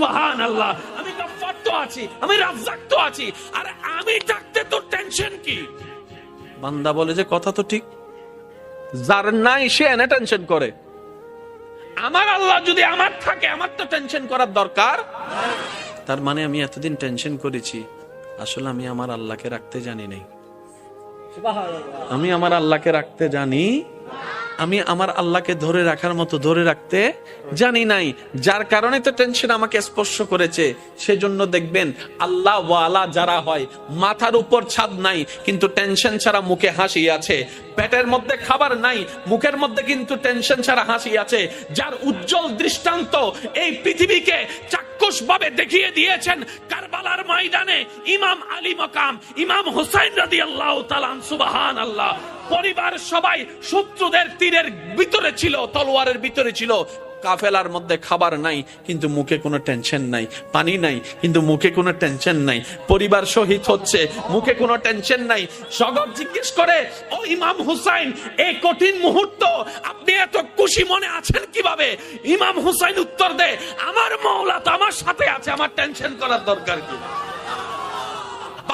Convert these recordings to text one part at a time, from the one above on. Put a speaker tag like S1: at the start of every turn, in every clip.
S1: সুবহান আল্লাহ আমি গফফার তো আছি আমি রাজ্জাক তো আছি। আরে আমি থাকতে তোর টেনশন কি? বান্দা বলে যে কথা তো ঠিক। যার নাই সে এনে টেনশন করে। আমার আল্লাহ যদি আমার থাকে আমার তো টেনশন করার দরকার। তার মানে আমি এতদিন টেনশন করেছি। আসলে আমি আমার আল্লাহকে রাখতে জানি নাই। আমি আমার আল্লাহকে রাখতে জানি আমি আমার আল্লাহকে ধরে রাখার মতো, ধরে রাখতে জানি নাই। যার কারণে তো টেনশন আমাকে স্পর্শ করেছে। সেজন্য দেখবেন আল্লাহ ওয়ালা যারা হয়, মাথার উপর ছাদ নাই, কিন্তু টেনশন ছাড়া মুখে হাসি আছে। পেটের মধ্যে খাবার নাই, মুখের মধ্যে কিন্তু টেনশন ছাড়া হাসি আছে। যার উজ্জ্বল দৃষ্টান্ত এই পৃথিবীকে চাক্ষুষ ভাবে দেখিয়ে দিয়েছেন কারবালার ময়দানে ইমাম আলী মকাম, ইমাম হুসাইন রাদি আল্লাহ তালান সুবাহান আল্লাহ পরিবার সবাই শত্রুদের তীরের ভিতরে ছিল, তলোয়ারের ভিতরে ছিল। কাফেলার মধ্যে খাবার নাই, কিন্তু মুখে কোনো টেনশন নাই, পানি নাই, কিন্তু মুখে কোনো টেনশন নাই। পরিবার শহীদ হচ্ছে, মুখে কোনো টেনশন নাই। সগব জিজ্ঞেস করে, ও ইমাম হুসাইন এই কঠিন মুহূর্ত, আপনি এত খুশি মনে আছেন কীভাবে? ইমাম হুসাইন উত্তর দে আমার মৌলা তো আমার সাথে আছে, আমার টেনশন করার দরকার কি?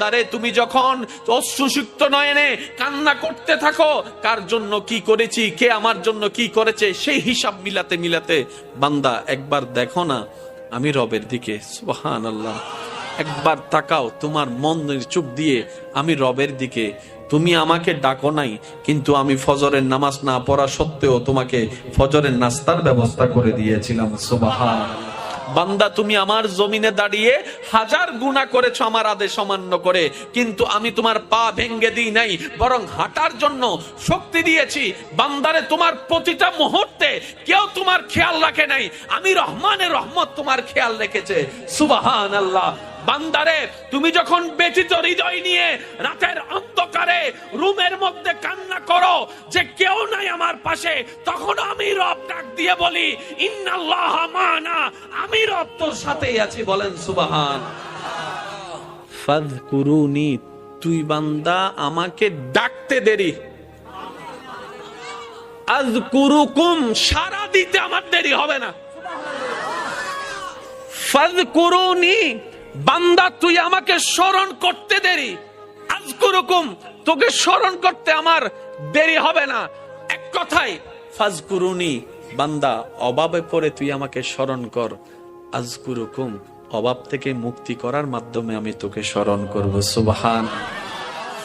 S1: বান্দারে তুমি যখন অশ্রুসুক্ত নয়নে কান্না করতে থাকো, কার জন্য কি করেছি, কে আমার জন্য কি করেছে, সেই হিসাব মিলাতে মিলাতে বান্দা, একবার দেখো না, আমি রবের দিকে সুবহান আল্লাহ একবার তাকাও, তোমার মনের চোখ দিয়ে আমি রবের দিকে, তুমি আমাকে ডাকো নাই, কিন্তু আমি ফজরের নামাজ না পড়া সত্ত্বেও তোমাকে ফজরের নাস্তার ব্যবস্থা করে দিয়েছিলাম সুবহান বান্দা, তুমি আমার জমিনে দাঁড়িয়ে হাজার গুণা করেছ, আমার আদেশ অমান্য করে। কিন্তু আমি তোমার পা ভেঙ্গে দিই নাই, বরং হাঁটার জন্য শক্তি দিয়েছি। বান্দারে, তোমার প্রতিটা মুহূর্তে কেউ তোমার খেয়াল রাখে নাই। আমি রহমানের রহমত তোমার খেয়াল রেখেছে। সুবাহান আল্লাহ বান্দারে, তুমি যখন ব্যথিত হৃদয় নিয়ে রাতের অন্ধকারে রুমের মধ্যে কান্না করো যে কেউ নাই আমার পাশে, তখন আমি রব ডাক দিয়ে বলি, ইন্নাল্লাহ মানা, আমি রব তোর সাথেই আছি। বলেন, সুবাহান। ফাদকুরুনি তুই বান্দা, আমাকে ডাকতে দেরি। আজকুরুকুম সারা দিতে আমার দেরি হবে না। ফাদকুরুনি বান্দা, তুই আমাকে স্মরণ করতে দেরি। আজকুরুকুম তোকে স্মরণ করতে আমার দেরি হবে না। এক কথাই ফাজকুরুনি, বান্দা, অভাবে পড়ে তুই আমাকে স্মরণ কর। আজকুরুকুম অভাব থেকে মুক্তি করার মাধ্যমে আমি তোকে স্মরণ করব। সুবহান।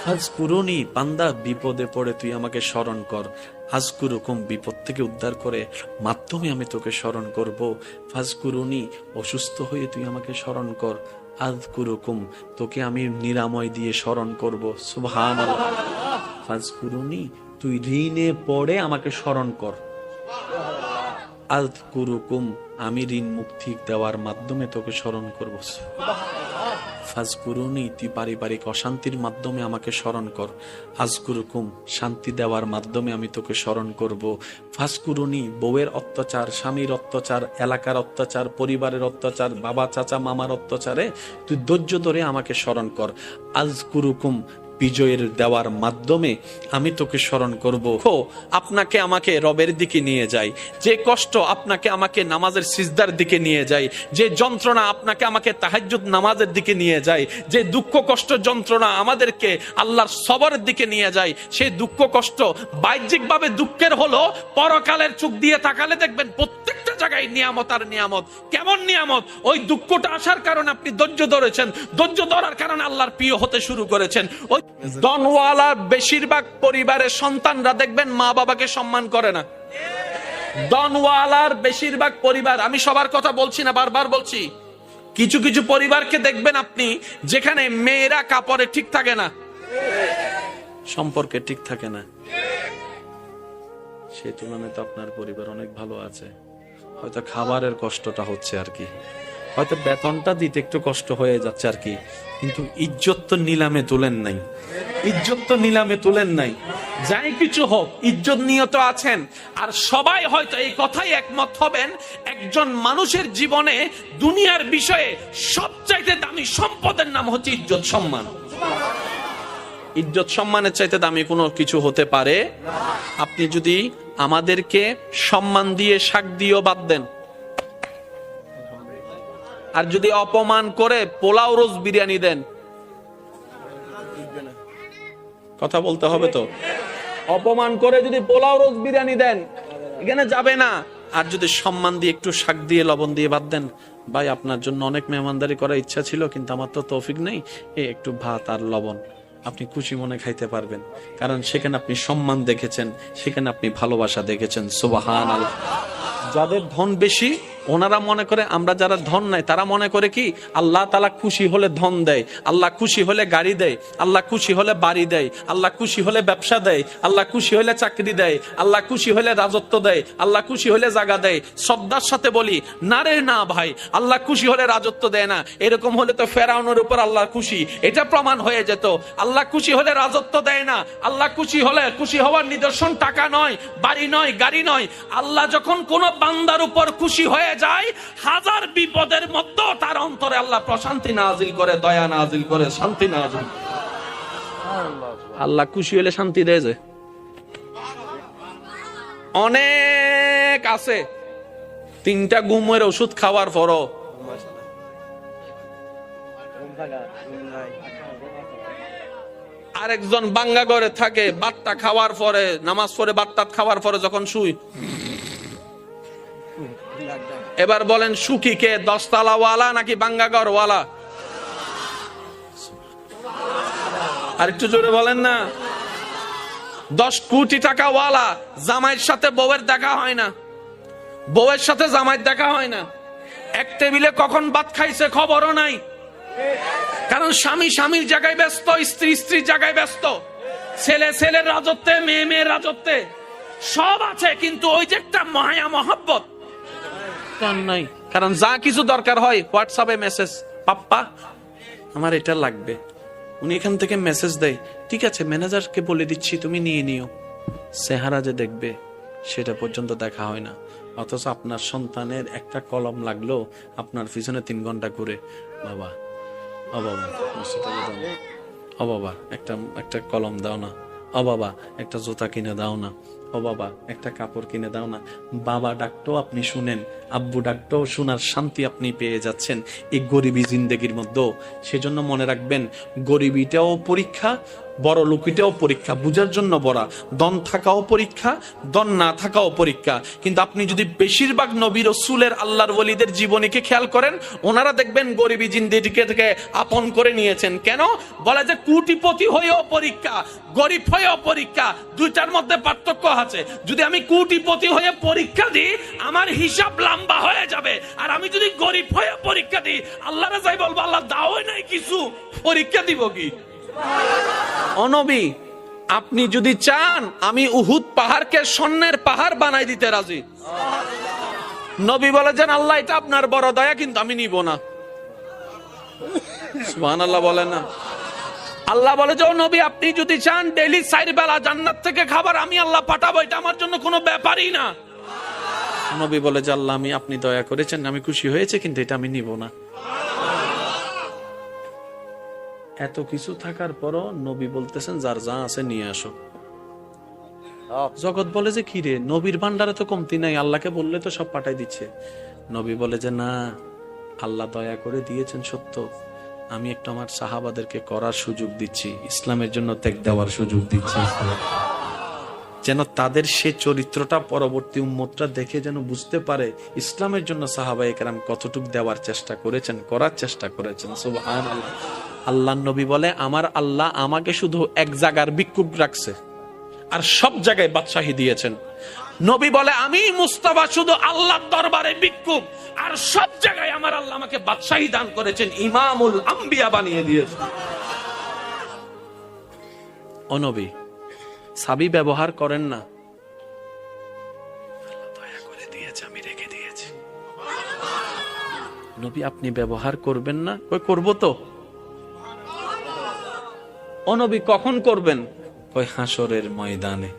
S1: আজকুরুনি বান্দা, বিপদে পড়ে তুই আমাকে স্মরণ কর। আজকুরুকুম বিপদ থেকে উদ্ধার করে মাধ্যমে আমি তোকে স্মরণ করব। ফাজকুরুনি, অসুস্থ হয়ে তুই আমাকে স্মরণ কর। আজকুরুকুম তোকে আমি নিরাময় দিয়ে স্মরণ করব সুবহান ফাজকুরুনি তুই ঋণে পড়ে আমাকে স্মরণ কর। আজকুরুকুম আমি ঋণ মুক্তি দেওয়ার মাধ্যমে তোকে স্মরণ করব ফাজকুরুনি তুই পারিবারিক অশান্তির মাধ্যমে আমাকে স্মরণ কর। আজকুরুকুম শান্তি দেওয়ার মাধ্যমে আমি তোকে স্মরণ করব। ফাজকুরুনি বউয়ের অত্যাচার, স্বামীর অত্যাচার, এলাকার অত্যাচার, পরিবারের অত্যাচার, বাবা, চাচা, মামার অত্যাচারে তুই ধৈর্য ধরে আমাকে স্মরণ কর। আজকুরুকুম বিজয়ের দেওয়ার মাধ্যমে আমি তোকে স্মরণ করব। হো, আপনাকে আমাকে রবের দিকে নিয়ে যাই। যে কষ্ট আপনাকে আমাকে নামাজের সিজদার দিকে নিয়ে যায় যে যন্ত্রণা আপনাকে আমাকে তাহাজ্জুদ নামাজের দিকে নিয়ে যায় যে দুঃখ কষ্ট যন্ত্রণা আমাদেরকে আল্লাহর সবরের দিকে নিয়ে যায় সেই দুঃখ কষ্ট বাহ্যিকভাবে দুঃখের হলো পরকালের চোখ দিয়ে তাকালে দেখবেন প্রত্যেকটা জায়গায় নিয়ামত আর নিয়ামত। কেমন নিয়ামত? ওই দুঃখটা আসার কারণে আপনি ধৈর্য ধরেছেন। ধৈর্য ধরার কারণে আল্লাহর প্রিয় হতে শুরু করেছেন। ওই দনওয়ালার বেশিরভাগ পরিবারের সন্তানরা দেখবেন মা বাবাকে সম্মান করে না। দনওয়ালার বেশিরভাগ পরিবার, আমি সবার কথা বলছি না, বারবার বলছি। কিছু কিছু পরিবারকে দেখবেন আপনি যেখানে মেয়েরা কাপড়ে ঠিক থাকে না। সম্পর্কে ঠিক থাকে না। সেই তুলনায় তো আপনার পরিবার অনেক ভালো আছে। হয়তো খাবারের কষ্টটা হচ্ছে আর কি। হয়তো বেতনটা দিতে একটু কষ্ট হয়ে যাচ্ছে আর কি। কিন্তু ইজ্জত তো নিলামে তুলেন নাই। ইজ্জত তো নিলামে তুলেন নাই। যাই কিছু হোক, ইজ্জত নিয়ত আছেন। আর সবাই হয়তো এই কথাই একমত হবেন, একজন মানুষের জীবনে দুনিয়ার বিষয়ে সবচাইতে দামি সম্পদের নাম হচ্ছে ইজ্জত সম্মান। ইজ্জত সম্মানের চাইতে দামি কোনো কিছু হতে পারে? আপনি যদি আমাদেরকে সম্মান দিয়ে শাক দিয়েও বাদ দেন। আর যদি অপমান করে পোলাও রোজ বিরিয়ানি দেন। কথা বলতে হবে তো। অপমান করে যদি পোলাও রোজ বিরিয়ানি দেন, এখানে যাবে না। আর যদি সম্মান দিয়ে একটু শাক দিয়ে লবণ দিয়ে বাদ দেন, ভাই, আপনার জন্য অনেক মেহমানদারি করার ইচ্ছা ছিল, কিন্তু আমার তো তৌফিক নেই, এ একটু ভাত আর লবণ। আপনি খুশি মনে খাইতে পারবেন। কারণ সেখানে আপনি সম্মান দেখেছেন, সেখানে আপনি ভালোবাসা দেখেছেন। সোবাহান যাদের ধন বেশি ওনারা মনে করে আমরা যারা ধন নাই তারা মনে করে কি আল্লাহ তালা খুশি হলে ধন দেয় আল্লাহ খুশি হলে গাড়ি দেয় আল্লাহ খুশি হলে বাড়ি দেয় আল্লাহ খুশি হলে ব্যবসা দেয় আল্লাহ খুশি হলে চাকরি দেয় আল্লাহ খুশি হলে রাজত্ব দেয় আল্লাহ খুশি হলে জায়গা দেয় শ্রদ্ধার সাথে বলি না রে না ভাই আল্লাহ খুশি হলে রাজত্ব দেয় না এরকম হলে তো ফেরাউনের উপর আল্লাহ খুশি এটা প্রমাণ হয়ে যেত আল্লাহ খুশি হলে রাজত্ব দেয় না আল্লাহ খুশি হলে খুশি হওয়ার নিদর্শন টাকা নয় বাড়ি নয় গাড়ি নয় আল্লাহ যখন কোন বান্দার উপর খুশি হয়ে যায়, হাজার বিপদের মধ্যেও তার অন্তরে আল্লাহ প্রশান্তি নাজিল করে, দয়া নাজিল করে, শান্তি নাজিল আল্লাহ খুশি হলে শান্তি দেয় যে। অনেক আছে। তিনটা ঘুমের ওষুধ খাওয়ার পরও। আরেকজন বাঙ্গা ঘরে থাকে, বাট্টা খাওয়ার পরে, নামাজ পড়ে বাট্টাত খাওয়ার পরে যখন শুই। এবার বলেন, সুখী কে? দশতলা ওয়ালা নাকি বাঙ্গাগর ওয়ালা আর একটু জোরে বলেন না। দশ কোটি টাকা ওয়ালা জামাইয়ের সাথে বউয়ের দেখা হয় না। বউয়ের সাথে জামাইয়ের দেখা হয় না। এক টেবিলে কখন ভাত খাইছে খবরও নাই। কারণ স্বামী স্বামীর জায়গায় ব্যস্ত, স্ত্রী স্ত্রীর জায়গায় ব্যস্ত। ছেলে ছেলের রাজত্বে, মেয়ে মেয়ের রাজত্বে। সব আছে, কিন্তু ওই যে একটা মায়া, মহাব্বত। তার নাই। কারণ যা কিছু দরকার হয় হোয়াটসঅ্যাপে মেসেজ পাপ্পা, আমার এটা লাগবে। উনি এখান থেকে মেসেজ দেয়, ঠিক আছে ম্যানেজারকে বলে দিচ্ছি, তুমি নিয়ে নিও। সেহারা যে দেখবে, সেটা পর্যন্ত দেখা হয় না। অথচ আপনার সন্তানের একটা কলম লাগল, আপনার পিছনে তিন ঘণ্টা করে বাবা, ও বাবা সেটা দাও না। ও বাবা, একটা একটা কলম দাও না। ও বাবা, একটা জুতা কিনে দাও না। ও বাবা, একটা কাপড় কিনে দাও না। বাবা ডাকটাও আপনি শুনেন। আব্বু ডাকটাও শোনার শান্তি আপনি পেয়ে যাচ্ছেন। এই গরিবী জিন্দেগির মধ্যেও। সেজন্য মনে রাখবেন, গরিবিটাও পরীক্ষা বড় লোকিটাও পরীক্ষা, বুঝার জন্য বড়া। দন থাকাও পরীক্ষা, দন না থাকাও পরীক্ষা। কিন্তু আপনি যদি বেশিরভাগ নবী রসুলের আল্লাহর ওলিদের জীবনীকে খেয়াল করেন, ওনারা দেখবেন গরিবী জিন্দিটিকে থেকে আপন করে নিয়েছেন। কেন? বলে যে কুটিপতি হয়েও পরীক্ষা, গরিব হয়েও পরীক্ষা, দুইটার মধ্যে পার্থক্য আছে। যদি আমি কুটিপতি হয়ে পরীক্ষা দিই, আমার হিসাব লম্বা হয়ে যাবে। আর আমি যদি গরিব হয়ে পরীক্ষা দিই আল্লাহ যাই বলব, আল্লাহ দাও নাই কিছু, পরীক্ষা দিব কি? অনবী, আপনি যদি চান, আমি উহুদ পাহাড়কে স্বর্ণের পাহাড় বানাই দিতে রাজি। নবী বলে যেন আল্লাহ, এটা আপনার বড় দয়া, কিন্তু আমি নিব না। সুবহান আল্লাহ বলে না। আল্লাহ বলে যে নবী, আপনি যদি চান, ডেইলি চার বেলা জান্নাত থেকে খাবার আমি আল্লাহ পাঠাবো, এটা আমার জন্য কোনো ব্যাপারই না। নবী বলে যে, আল্লাহ, আমি, আপনি দয়া করেছেন, আমি খুশি হয়েছে, কিন্তু এটা আমি নিব না। এত কিছু থাকার পরও নবী বলতেছেন যার যা আছে নিয়ে আসো। জগৎ বলে যে কি রে? নবীর ভান্ডারে তো কমতি নাই আল্লাহকে বললে তো সব পাঠাই দিচ্ছে। নবী বলে যে না আল্লাহ দয়া করে দিয়েছেন সত্য। আমি একটু আমার সাহাবাদেরকে করার সুযোগ দিচ্ছি ইসলামের জন্য ত্যাগ দেওয়ার সুযোগ দিচ্ছি। যেন তাদের সে চরিত্রটা পরবর্তী উম্মতরা দেখে যেন বুঝতে পারে ইসলামের জন্য সাহাবাই কেরাম কতটুক দেওয়ার চেষ্টা করেছেন, করার চেষ্টা করেছেন। সুবহান আল্লাহ আল্লাহ নবী বলে, আমার আল্লাহ আমাকে শুধু এক জায়গার বিক্ষুব্ধ রাখছে আর সব জায়গায় বাদশাহী দিয়েছেন। নবী বলে, আমি মুস্তাফা শুধু আল্লাহর দরবারে বিক্ষুব্ধ আর সব জায়গায় আমার আল্লাহ আমাকে বাদশাহী দান করেছেন, ইমামুল আম্বিয়া বানিয়ে দিয়েছেন। অনবী সাবি ব্যবহার করেন না। আমি রেখে দিয়েছি। নবী আপনি ব্যবহার করবেন না? কই করব তো। অনবী কখন করবেন? কই হাসরের ময়দানে।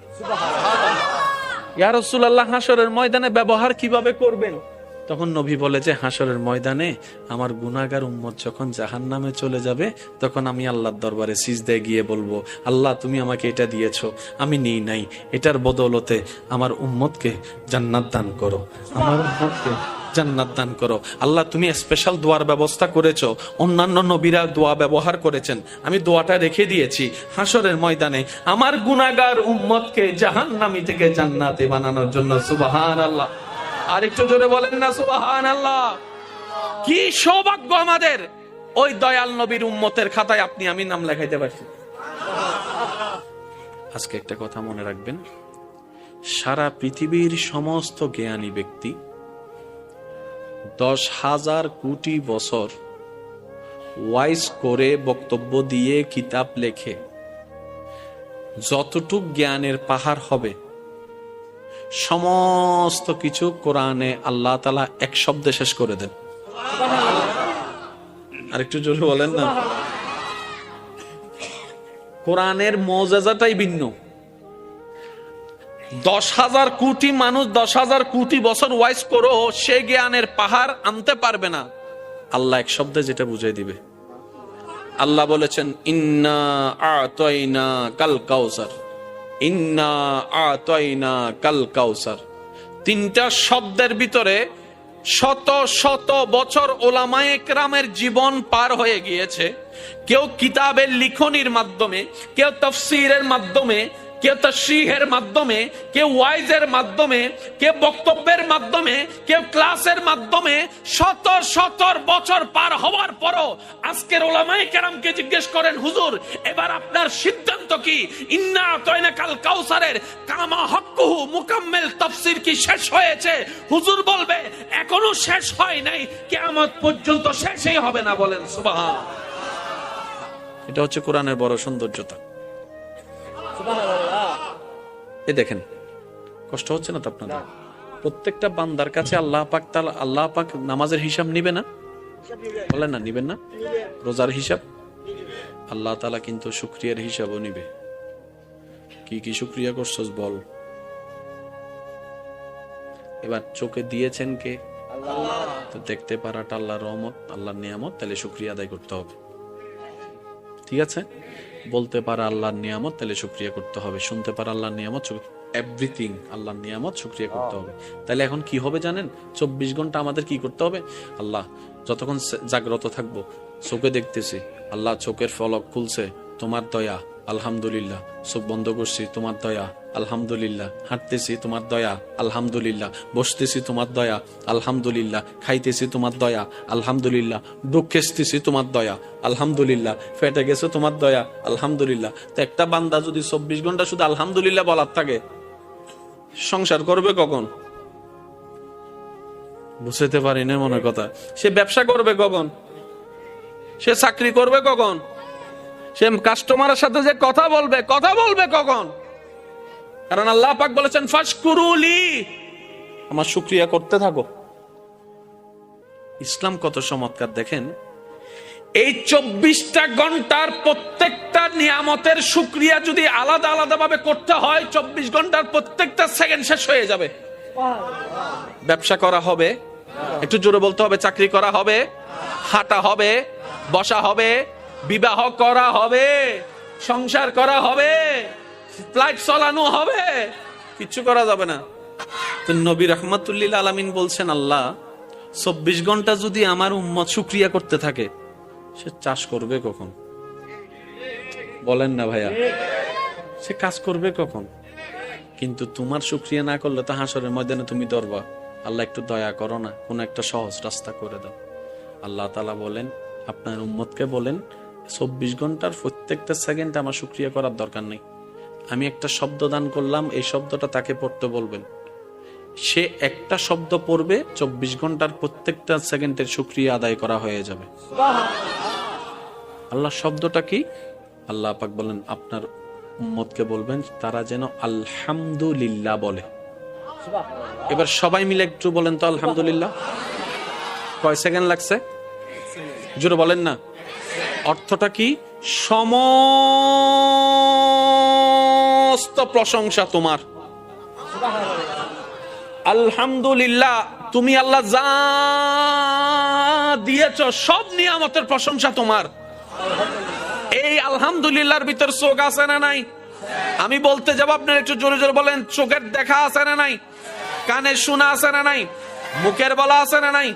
S1: ইয়ারসুল্লাহ হাসরের ময়দানে ব্যবহার কীভাবে করবেন? তখন নবী বলে যে হাসরের ময়দানে আমার গুনাগার উম্মত যখন জাহান নামে চলে যাবে, তখন আমি আল্লাহর দরবারে সিজদায় গিয়ে বলব, আল্লাহ তুমি আমাকে এটা দিয়েছ, আমি নিই নাই। এটার বদৌলতে আমার উম্মতকে জান্নাত দান করো। আমার উম্মতকে জান্নাত দান করো। আল্লাহ তুমি স্পেশাল দোয়ার ব্যবস্থা করেছ। অন্যান্য নবীরা দোয়া ব্যবহার করেছেন। আমি দোয়াটা রেখে দিয়েছি। হাসরের ময়দানে আমার গুনাগার উম্মতকে জাহান্নামি থেকে জান্নাতে বানানোর জন্য সুবাহান আল্লাহ আর একটু জোরে বলেন না সুবাহান আল্লাহ কি সৌভাগ্য আমাদের। ওই দয়াল নবীর উম্মতের খাতায় আপনি, আমি নাম লেখাইতে পারছি। আজকে একটা কথা মনে রাখবেন। সারা পৃথিবীর সমস্ত জ্ঞানী ব্যক্তি দশ হাজার কোটি বছর ওয়াইজ করে বক্তব্য দিয়ে কিতাব লেখে। যতটুক জ্ঞানের পাহাড় হবে সমস্ত কিছু কোরআনে আল্লাহ তালা এক শব্দে শেষ করে দেন। আরেকটু জোরে বলেন না। কোরআনের মজাটাই ভিন্ন। দশ হাজার কোটি মানুষ দশ হাজার কোটি বছর ওয়াইজ করো সে জ্ঞানের পাহাড় আনতে পারবে না। আল্লাহ এক শব্দে যেটা বুঝাই দিবে। আল্লাহ বলেছেন ইন্না আতয়না কাল কাউসার। ইন্না আতয়না কাল কাউসার। তিনটা শব্দের ভিতরে শত শত বছর ওলামায়ে রামের জীবন পার হয়ে গিয়েছে। কেউ কিতাবের লিখনির মাধ্যমে, কেউ তফসিরের মাধ্যমে তশরিহের মাধ্যমে কেউ ওয়াইজের মাধ্যমে কেউ বক্তব্যের মাধ্যমে কেউ ক্লাসের মাধ্যমে শত বছর পার হওয়ার পরও আজকের ওলামাই কেরামকে জিজ্ঞেস করেন হুজুর এবার আপনার সিদ্ধান্ত কি? ইন্না তয়নাকাল কাউসারের কামা হক্কুহু মুকাম্মেল তাফসীর কি শেষ হয়েছে? হুজুর বলবে এখনও শেষ হয় নাই কিয়ামত পর্যন্ত শেষই হবে না বলেন সুবহান। এটা হচ্ছে কোরআনের বড় সৌন্দর্যতা। এ দেখেন, কষ্ট হচ্ছে না তো আপনাদের? প্রত্যেকটা বান্দার কাছে আল্লাহ পাক তাআলা আল্লাহ পাক নামাজের হিসাব নিবে না? বলেন না, নিবেন না? রোজার হিসাব? আল্লাহ তালা কিন্তু শুক্রিয়ার হিসাবও নিবে। কি কি শুক্রিয়া করছস বল? এবার চোখে দিয়েছেন কে? তো দেখতে পারাটা আল্লাহর রহমত, আল্লাহর নিয়ামত, তাহলে শুক্রিয়া আদায় করতে হবে। ঠিক আছে? বলতে পারা আল্লাহর নিয়ামত তাহলে সুক্রিয়া করতে হবে। শুনতে পারা আল্লাহর নিয়ামত এভরিথিং আল্লাহর নিয়ামত সুক্রিয়া করতে হবে। তাহলে এখন কি হবে জানেন? চব্বিশ ঘণ্টা আমাদের কি করতে হবে? আল্লাহ যতক্ষণ জাগ্রত থাকব চোখে দেখতেছি আল্লাহ চোখের ফলক খুলছে তোমার দয়া। আলহামদুলিল্লাহ চোখ বন্ধ করছি, তোমার দয়া, আলহামদুলিল্লাহ। হাঁটতেছি, তোমার দয়া, আলহামদুলিল্লাহ। বসতেছি, তোমার দয়া, আলহামদুলিল্লাহ। খাইতেছি, তোমার দয়া, আলহামদুলিল্লাহ। দুঃখেসতেছি তোমার দয়া, আলহামদুলিল্লাহ। ফেটে গেছে, তোমার দয়া, আলহামদুলিল্লাহ। তো একটা বান্দা যদি চব্বিশ ঘণ্টা শুধু আলহামদুলিল্লাহ বলার থাকে, সংসার করবে কখন? বুঝতে পারি না মনে কথা। সে ব্যবসা করবে কখন? সে চাকরি করবে কখন? সে কাস্টমারের সাথে যে কথা বলবে কথা বলবে কখন? কারণ আল্লাহ পাক বলেছেন ফাশকুরুলি আমার শুক্রিয়া করতে থাকো। ইসলাম কত চমৎকার, দেখেন। এই চব্বিশটা ঘণ্টার প্রত্যেকটা নিয়ামতের শুক্রিয়া যদি আলাদা আলাদা ভাবে করতে হয়, চব্বিশ ঘণ্টার প্রত্যেকটা সেকেন্ড শেষ হয়ে যাবে। ব্যবসা করা হবে, একটু জোরে বলতে হবে, চাকরি করা হবে, হাঁটা হবে, বসা হবে বিবাহ করা হবে, সংসার করা হবে ফ্লাইট চালানো হবে, কিচ্ছু করা যাবে না। তো নবী রহমতুল্লিল আলামিন বলছেন, আল্লাহ, চব্বিশ ঘণ্টা যদি আমার উম্মত শুক্রিয়া করতে থাকে, সে চাষ করবে কখন? বলেন না ভাইয়া, সে কাজ করবে কখন? কিন্তু তোমার শুক্রিয়া না করলে তো হাসরের ময়দানে তুমি ধরবা আল্লাহ, একটু দয়া করো না, কোনো একটা সহজ রাস্তা করে দাও। আল্লাহ তালা বলেন, আপনার উম্মতকে বলেন চব্বিশ ঘণ্টার প্রত্যেকটা সেকেন্ডে আমার শুক্রিয়া করার দরকার নেই। আমি একটা শব্দ দান করলাম, এই শব্দটা তাকে পড়তে বলবেন। সে একটা শব্দ পড়বে, চব্বিশ ঘণ্টার প্রত্যেকটা সেকেন্ডের শুক্রিয়া আদায় করা হয়ে যাবে। আল্লাহ শব্দটা কি? আল্লাহ পাক বলেন, আপনার উম্মতকে বলবেন, তারা যেন আলহামদুলিল্লাহ বলে। এবার সবাই মিলে একটু বলেন তো আলহামদুলিল্লাহ। কয় সেকেন্ড লাগছে? জোরে বলেন না। অর্থটা কি? সমস্ত প্রশংসা তোমার। আলহামদুলিল্লাহ, তুমি আল্লাহ যা দিয়েছ, সব নিয়ামতের প্রশংসা তোমার। এই আলহামদুলিল্লাহর ভিতর চোখ আছে না নাই? আমি বলতে যাব, আপনার একটু জোরে জোরে বলেন, চোখের দেখা আছে না নাই? কানে শোনা আছে না নাই? মুখের বলা আছে না নাই?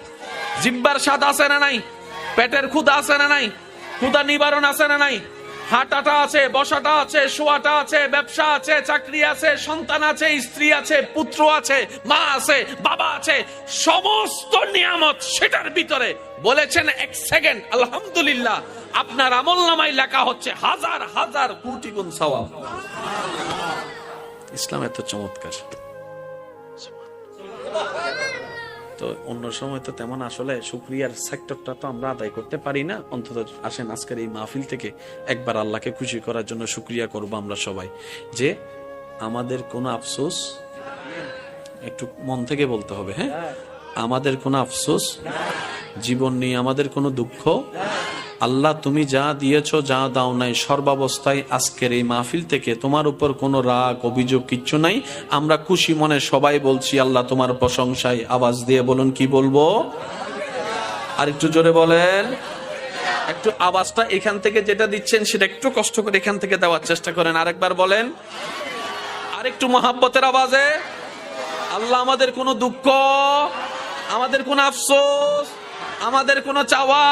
S1: জিব্বার স্বাদ আছে না নাই? পেটের ক্ষুদা আছে না নাই? ক্ষুদা নিবারণ আছে না নাই? হাঁটাটা আছে, বসাটা আছে, শোয়াটা আছে, ব্যবসা আছে, চাকরি আছে, সন্তান আছে, স্ত্রী আছে, পুত্র আছে, মা আছে, বাবা আছে, সমস্ত নিয়ামত সেটার ভিতরে বলেছেন এক সেকেন্ড, আলহামদুলিল্লাহ, আপনার আমল নামাই লেখা হচ্ছে হাজার হাজার কোটি গুণ সওয়াব। ইসলাম এত চমৎকার। তো অন্য সময় তো তেমন আসলে সুক্রিয়ার সেক্টরটা তো আমরা আদায় করতে পারি না। অন্তত আসেন আজকের এই মাহফিল থেকে একবার আল্লাহকে খুশি করার জন্য সুক্রিয়া করব আমরা সবাই। যে আমাদের কোনো আফসোস, একটু মন থেকে বলতে হবে হ্যাঁ? আমাদের কোনো আফসোস, জীবন নিয়ে আমাদের কোনো দুঃখ আল্লাহ, তুমি যা দিয়েছ, যা দাও নাই, সর্বাবস্থায় আজকের এই মাহফিল থেকে তোমার উপর কোনো রাগ, অভিযোগ কিচ্ছু নাই। আমরা খুশি মনে সবাই বলছি, আল্লাহ তোমার প্রশংসায় আওয়াজ দিয়ে বলুন, কি বলব? আর একটু জোরে বলেন। একটু আওয়াজটা এখান থেকে যেটা দিচ্ছেন, সেটা একটু কষ্ট করে এখান থেকে দেওয়ার চেষ্টা করেন। আরেকবার বলেন। আরেকটু মহাব্বতের আওয়াজে। আল্লাহ, আমাদের কোনো দুঃখ, আমাদের কোনো আফসোস, আমাদের কোনো চাওয়া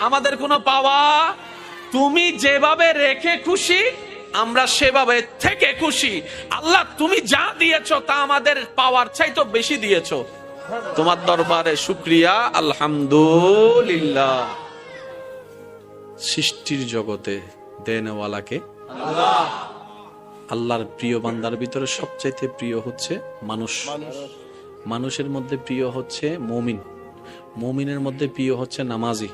S1: আমাদের কোনো পাওয়া? তুমি যেভাবে রেখে খুশি, আমরা সেভাবে থেকে খুশি। আল্লাহ, তুমি যা দিয়েছ তা আমাদের পাওয়ার চাই তো বেশি দিয়েছ। তোমার দরবারে শুক্রিয়া, আলহামদুলিল্লাহ। সৃষ্টির জগতে দেনওয়ালাকে আল্লাহর প্রিয় বান্দার ভিতরে সবচাইতে প্রিয় হচ্ছে মানুষ। মানুষের মধ্যে প্রিয় হচ্ছে মমিন। মমিনের মধ্যে প্রিয় হচ্ছে নামাজি।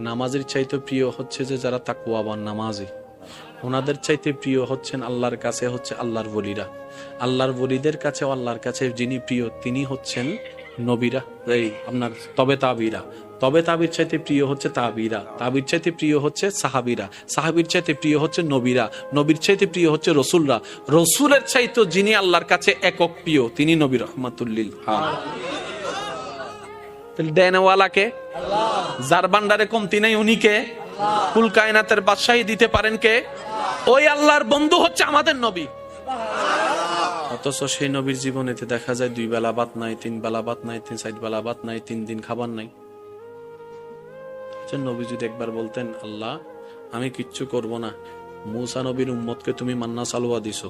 S1: নামাজের চাইতে প্রিয় হচ্ছে যে যারা তাকুয়াবান নামাজি। ওনাদের চাইতে প্রিয় হচ্ছেন আল্লাহর কাছে হচ্ছে আল্লাহর বলিরা আল্লাহর বলিদের কাছে আল্লাহর কাছে যিনি প্রিয়, তিনি হচ্ছেন নবীরা। এই আপনার তবে তাবিরা। তবে তাবির চাইতে প্রিয় হচ্ছে তাবিরা। তাবির চাইতে প্রিয় হচ্ছে সাহাবিরা। সাহাবির চাইতে প্রিয় হচ্ছে নবীরা। নবীর চাইতে প্রিয় হচ্ছে রসুলরা। রসুলের চাইতে যিনি আল্লাহর কাছে একক প্রিয়, তিনি নবী রহমাতুল্লিল দেনওয়ালাকে, যার বান্ডারে কমতি নেই উনিকে কুল কায়নাতের বাদশাহী দিতে পারেন কে? ওই আল্লাহর বন্ধু হচ্ছে আমাদের নবী। অথচ সেই নবীর জীবনেতে দেখা যায় দুই বেলা ভাত নাই, তিন বেলা ভাত নাই, তিন সাইড বেলা ভাত নাই, তিন দিন খাবার নাই। নবী যদি একবার বলতেন, আল্লাহ, আমি কিচ্ছু করব না। মুসা নবীর উম্মতকে তুমি মান্না সালোয়া দিছো।